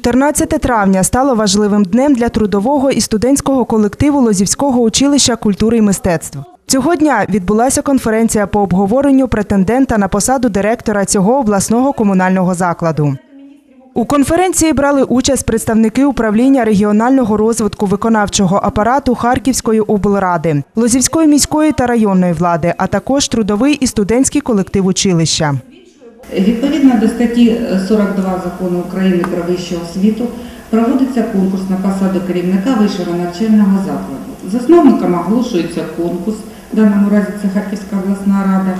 14 травня стало важливим днем для трудового і студентського колективу Лозівського училища культури і мистецтв. Цього дня відбулася конференція по обговоренню претендента на посаду директора цього обласного комунального закладу. У конференції брали участь представники управління регіонального розвитку виконавчого апарату Харківської облради, Лозівської міської та районної влади, а також трудовий і студентський колектив училища. Відповідно до статті 42 закону України про вищу освіту проводиться конкурс на посаду керівника вищого навчального закладу. Засновникам оголошується конкурс, в даному разі це Харківська обласна рада.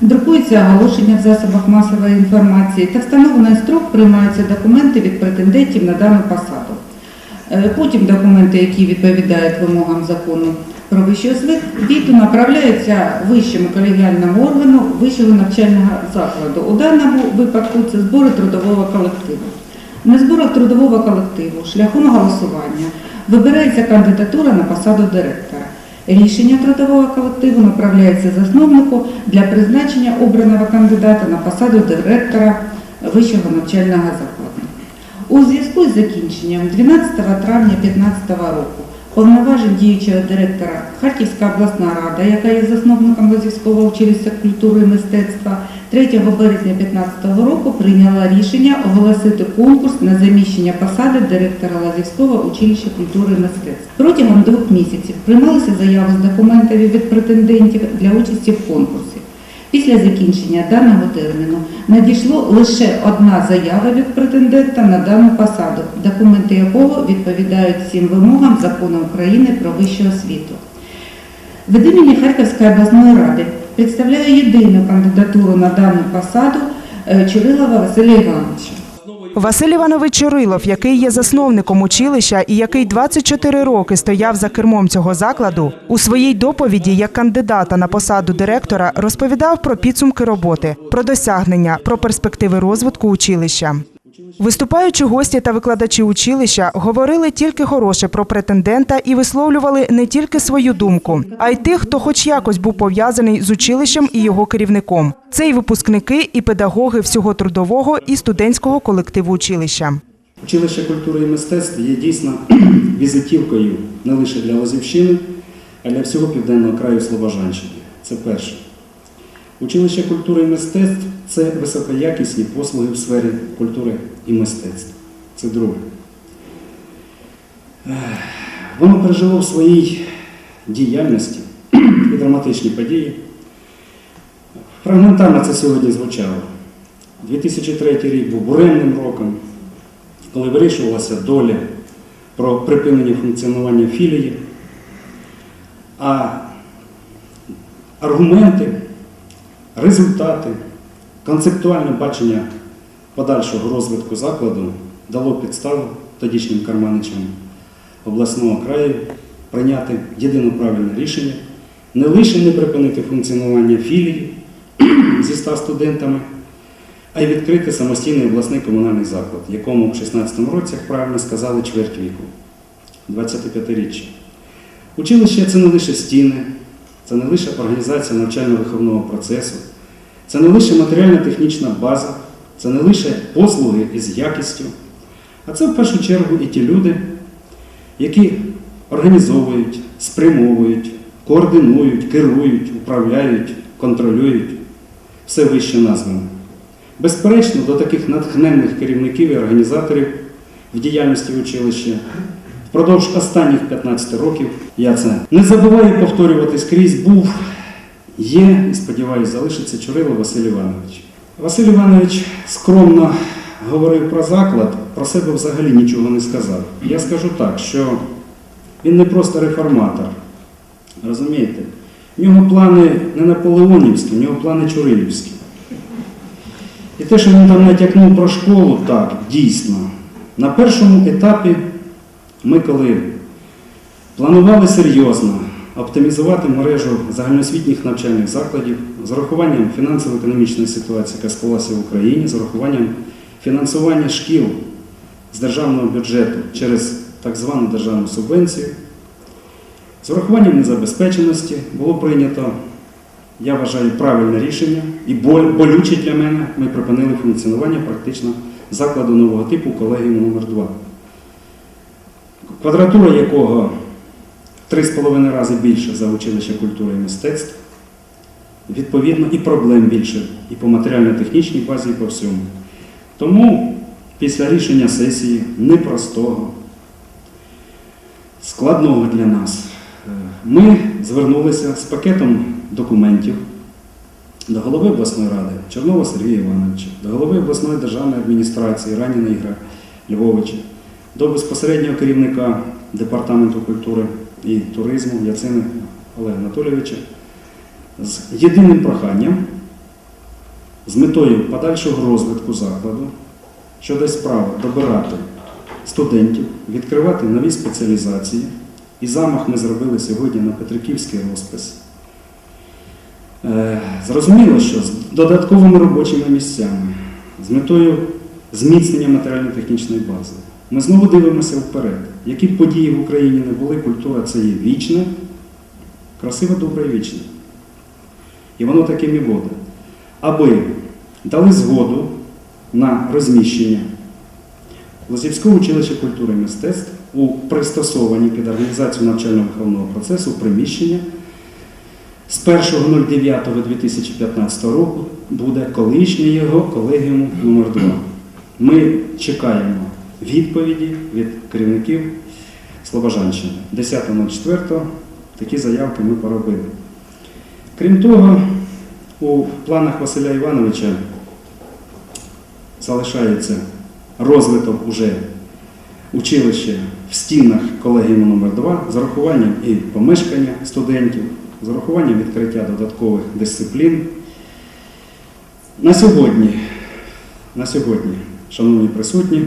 Друкується оголошення в засобах масової інформації та встановлений строк приймаються документи від претендентів на дану посаду. Е, Потім документи, які відповідають вимогам закону про вищу освіту, направляються вищому колегіальному органу вищого навчального закладу. У даному випадку це збори трудового колективу. На зборах трудового колективу шляхом голосування вибирається кандидатура на посаду директора. Рішення трудового колективу направляється засновнику для призначення обраного кандидата на посаду директора вищого навчального закладу. У зв'язку з закінченням 12 травня 2015 року повноважень діючого директора Харківська обласна рада, яка є засновником Лозівського училища культури і мистецтва, 3 березня 2015 року прийняла рішення оголосити конкурс на заміщення посади директора Лазівського училища культури і мистецтв. Протягом двох місяців приймалися заяви з документами від претендентів для участі в конкурсі. Після закінчення даного терміну надійшло лише одна заява від претендента на дану посаду, документи якого відповідають всім вимогам закону України про вищу освіту. Від імені Харківської обласної ради представляю єдину кандидатуру на дану посаду е, Чурилова Василя Івановича. Василь Іванович Чурилов, який є засновником училища і який 24 роки стояв за кермом цього закладу, у своїй доповіді як кандидата на посаду директора розповідав про підсумки роботи, про досягнення, про перспективи розвитку училища. Виступаючи гості та викладачі училища говорили тільки хороше про претендента і висловлювали не тільки свою думку, а й тих, хто хоч якось був пов'язаний з училищем і його керівником. Це і випускники, і педагоги всього трудового і студентського колективу училища. Училище культури і мистецтв є дійсно візитівкою не лише для Лозівщини, а й для всього південного краю Слобожанщини. Це перше. Училище культури і мистецтв це високоякісні послуги в сфері культури і мистецтв. Це друге. Воно пережило в своїй діяльності і драматичні події. Фрагментарно це сьогодні звучало. 2003 рік був буремним роком, коли вирішувалася доля про припинення функціонування філії, а аргументи, результати, концептуальне бачення подальшого розвитку закладу дало підставу тодішнім карманичам обласного краю прийняти єдине правильне рішення, не лише не припинити функціонування філії зі 100 студентами, а й відкрити самостійний обласний комунальний заклад, якому в 16-му році, як правильно сказали, чверть віку, 25-річчя. Училище це не лише стіни, це не лише організація навчально-виховного процесу, це не лише матеріально-технічна база, це не лише послуги із якістю, а це в першу чергу і ті люди, які організовують, спрямовують, координують, керують, управляють, контролюють все вище назване. Безперечно, до таких натхненних керівників і організаторів в діяльності училища впродовж останніх 15 років я це не забуваю повторювати скрізь, був, є і сподіваюся, залишиться Чурило Василь Іванович. Василь Іванович скромно говорив про заклад, про себе взагалі нічого не сказав. Я скажу так, що він не просто реформатор. Розумієте? В нього плани не наполеонівські, в нього плани чурилівські. І те, що він там натякнув про школу, так, дійсно. На першому етапі ми коли планували серйозно оптимізувати мережу загальноосвітніх навчальних закладів з урахуванням фінансово-економічної ситуації, яка склалася в Україні, з урахуванням фінансування шкіл з державного бюджету через так звану державну субвенцію, з урахуванням незабезпеченості було прийнято я вважаю правильне рішення і болюче для мене. Ми припинили функціонування практично закладу нового типу колегіуму номер 2 квадратура якого в 3,5 рази більше за училище культури і мистецтв. Відповідно, і проблем більше і по матеріально-технічній базі, і по всьому. Тому після рішення сесії непростого, складного для нас, е, ми звернулися з пакетом документів до голови обласної ради Чорнова Сергія Івановича, до голови обласної державної адміністрації Раніна Ігра Львовича, до безпосереднього керівника Департаменту культури і туризму Яцини Олега Анатолійовича з єдиним проханням, з метою подальшого розвитку закладу, що дасть право добирати студентів, відкривати нові спеціалізації. І замах ми зробили сьогодні на Петриківський розпис. Е, Зрозуміло, що з додатковими робочими місцями, з метою зміцнення матеріально-технічної бази. Ми знову дивимося вперед. Які б події в Україні не були, культура це є вічне, красиве, добре і вічне. І воно таким і буде. Аби дали згоду на розміщення Лозівського училища культури і мистецтв у пристосовані під організацію навчально-виховного процесу приміщення з 1.09.2015 року буде колишнє його колегіуму номер 2 Ми чекаємо відповіді від керівників Слобожанщини. 10.04 такі заявки ми поробили. Крім того, у планах Василя Івановича залишається розвиток уже училища в стінах колегіуму номер 2 з урахуванням і помешкання студентів, з урахуванням відкриття додаткових дисциплін. На сьогодні, на сьогодні, шановні присутні,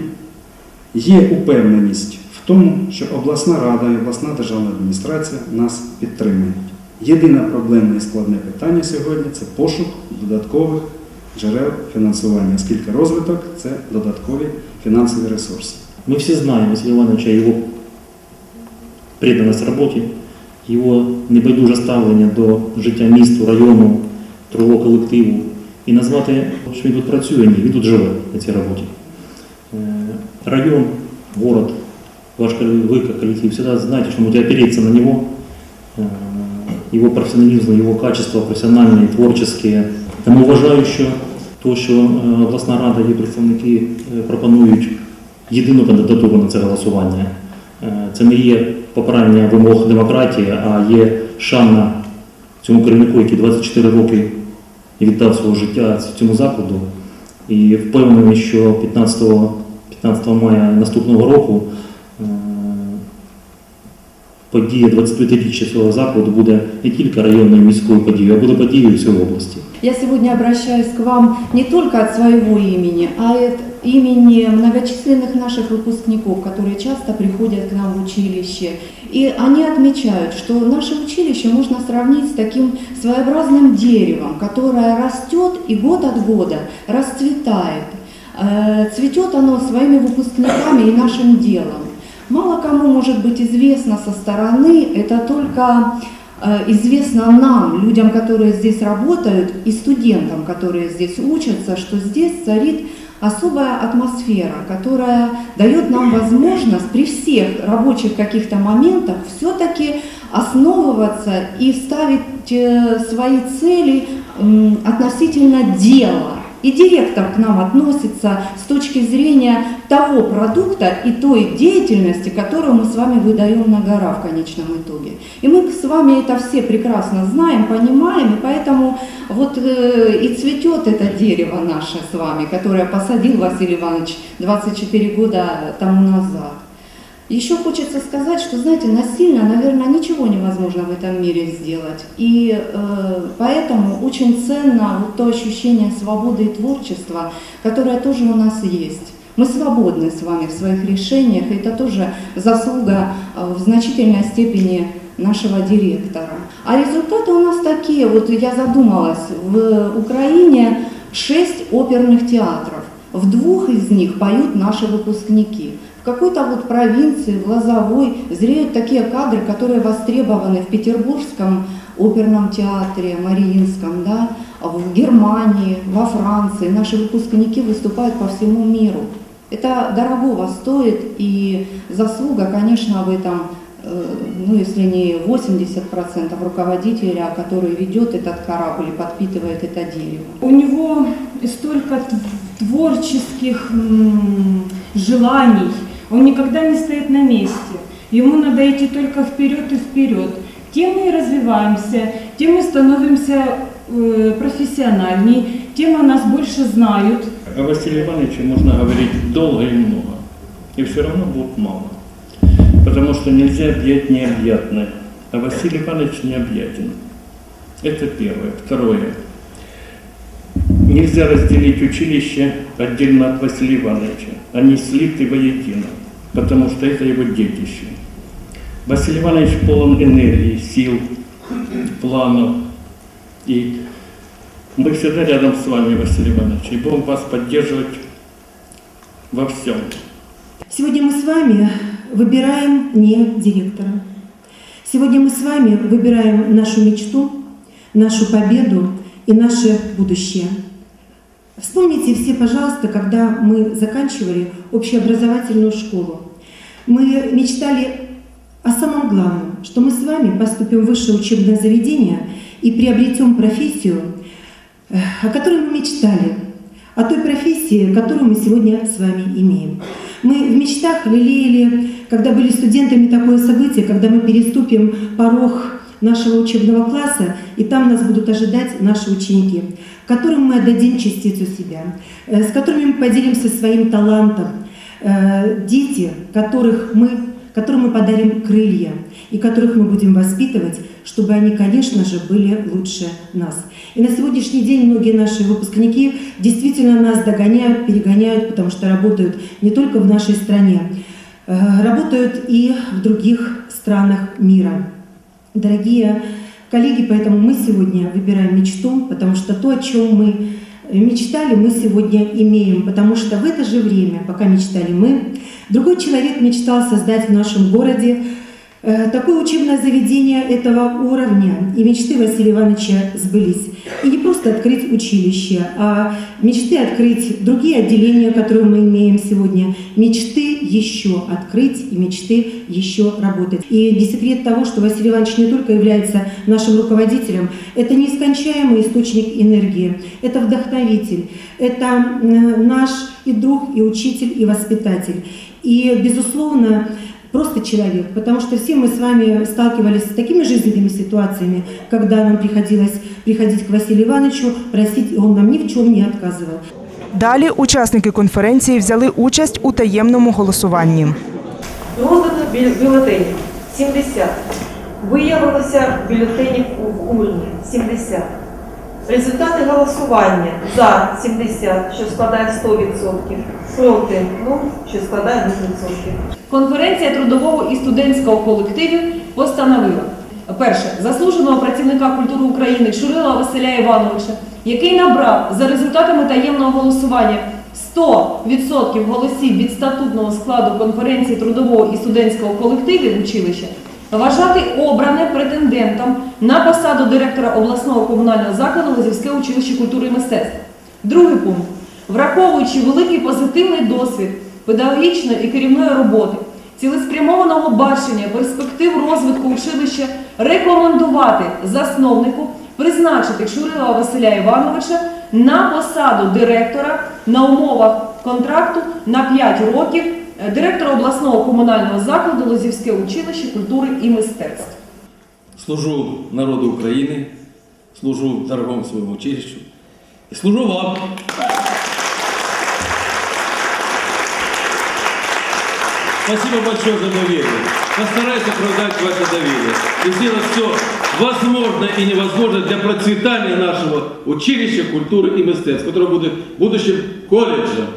є упевненість в тому, що обласна рада і обласна державна адміністрація нас підтримують. Єдине проблемне і складне питання сьогодні це пошук додаткових джерел фінансування, оскільки розвиток це додаткові фінансові ресурси. Мы все знаем Василия Ивановича, его преданность роботі, його небайдуже ставлення до життя місту, району, трудового колективу. І назвати, що він тут працює, ні, він тут живе на цій роботі. Е, Район, город, ваш вы как коллектив всегда знаете, что можете опереться на него, Е, его профессионализм, его качества профессиональные, творческие. Тому вважаю, що то, що е, обласна рада і представники е, пропонують єдину кандидатуру на це голосування. Е, Це не є поправлення вимог демократії, а є шана цьому керівнику, який 24 роки віддав свого життя цьому закладу. І впевнений, що 15, 15 мая наступного року е, подія 25-річчя цього закладу буде не тільки районною міською подією, а буде подією всієї області. Я сегодня обращаюсь к вам не только от своего имени, а от имени многочисленных наших выпускников, которые часто приходят к нам в училище. И они отмечают, что наше училище можно сравнить с таким своеобразным деревом, которое растет и год от года расцветает. Э, Цветет оно своими выпускниками и нашим делом. Мало кому может быть известно со стороны, это только э, известно нам, людям, которые здесь работают, и студентам, которые здесь учатся, что здесь царит особая атмосфера, которая дает нам возможность при всех рабочих каких-то моментах все-таки основываться и ставить э, свои цели относительно дела. И директор к нам относится с точки зрения того продукта и той деятельности, которую мы с вами выдаем на гора в конечном итоге. И мы с вами это все прекрасно знаем, понимаем, и поэтому вот э, и цветет это дерево наше с вами, которое посадил Василий Иванович 24 года тому назад. Еще хочется сказать, что, знаете, насильно, наверное, ничего невозможно в этом мире сделать. И э, поэтому очень ценно вот то ощущение свободы и творчества, которое тоже у нас есть. Мы свободны с вами в своих решениях, и это тоже заслуга э, в значительной степени нашего директора. А результаты у нас такие, вот я задумалась, в Украине шесть оперных театров, в двух из них поют наши выпускники. Какой-то вот провинции, в Лозовой, зреют такие кадры, которые востребованы в Петербургском оперном театре, Мариинском, да, в Германии, во Франции. Наши выпускники выступают по всему миру. Это дорогого стоит, и заслуга, конечно, в этом, э, ну, если не 80% руководителя, который ведет этот корабль и подпитывает это дерево. У него столько творческих желаний, он никогда не стоит на месте. Ему надо идти только вперед и вперед. Тем мы и развиваемся, тем мы становимся э, профессиональней, тем о нас больше знают. О Василии Ивановиче можно говорить долго и много, и все равно будет мало. Потому что нельзя объять необъятное, а Василий Иванович необъятен. Это первое. Второе. Нельзя разделить училище отдельно от Василия Ивановича. Они слиты воедино, потому что это его детище. Василий Иванович полон энергии, сил, планов. И мы всегда рядом с вами, Василий Иванович, и будем вас поддерживать во всем. Сегодня мы с вами выбираем не директора. Сегодня мы с вами выбираем нашу мечту, нашу победу и наше будущее. Вспомните все, пожалуйста, когда мы заканчивали общеобразовательную школу. Мы мечтали о самом главном, что мы с вами поступим в высшее учебное заведение и приобретем профессию, э, о которой мы мечтали, о той профессии, которую мы сегодня с вами имеем. Мы в мечтах лелеяли, когда были студентами, такое событие, когда мы переступим порог нашего учебного класса, и там нас будут ожидать наши ученики, которым мы отдадим частицу себя, э, с которыми мы поделимся своим талантом, Э, дети, которых мы, которым мы подарим крылья и которых мы будем воспитывать, чтобы они, конечно же, были лучше нас. И на сегодняшний день многие наши выпускники действительно нас догоняют, перегоняют, потому что работают не только в нашей стране, э, работают и в других странах мира. Дорогие коллеги, поэтому мы сегодня выбираем мечту, потому что то, о чем мы мечтали, мы сегодня имеем, потому что в это же время, пока мечтали мы, другой человек мечтал создать в нашем городе э, такое учебное заведение этого уровня. И мечты Василия Ивановича сбылись. И не просто открыть училище, а мечты открыть другие отделения, которые мы имеем сегодня. Мечты еще открыть и мечты еще работать. И не секрет того, что Василий Иванович не только является нашим руководителем, это неискончаемый источник энергии, это вдохновитель, это наш и друг, и учитель, и воспитатель. И, безусловно, просто человек, потому что все мы с вами сталкивались с такими жизненными ситуациями, когда нам приходилось приходить к Василию Ивановичу, просить, и он нам ни в чем не отказывал. Далі учасники конференції взяли участь у таємному голосуванні. Роздано бю- бюлетенів 70. Виявилося бюлетенів в урні 70. Результати голосування за 70, що складає 100%, проти 0, що складає 0%. Конференція трудового і студентського колективів постановила перше заслуженого працівника культури України Шурила Василя Івановича, який набрав за результатами таємного голосування 100% голосів від статутного складу конференції трудового і студентського колективів училища, вважати обране претендентом на посаду директора обласного комунального закладу Лозівське училище культури і мистецтв. Другий пункт. Враховуючи великий позитивний досвід педагогічної і керівної роботи, цілеспрямованого бачення перспектив розвитку училища, рекомендувати засновнику призначити Чурила Василя Івановича на посаду директора на умовах контракту на 5 років е, директора обласного комунального закладу Лозівське училище культури і мистецтв. служу народу України, служу дорогому своєму училищу і служу вам. Спасибо большое за доверие. Постарайтесь оправдать ваше доверие и сделать все возможное и невозможное для процветания нашего училища культуры и мистецтв, которое будет будущим колледжем,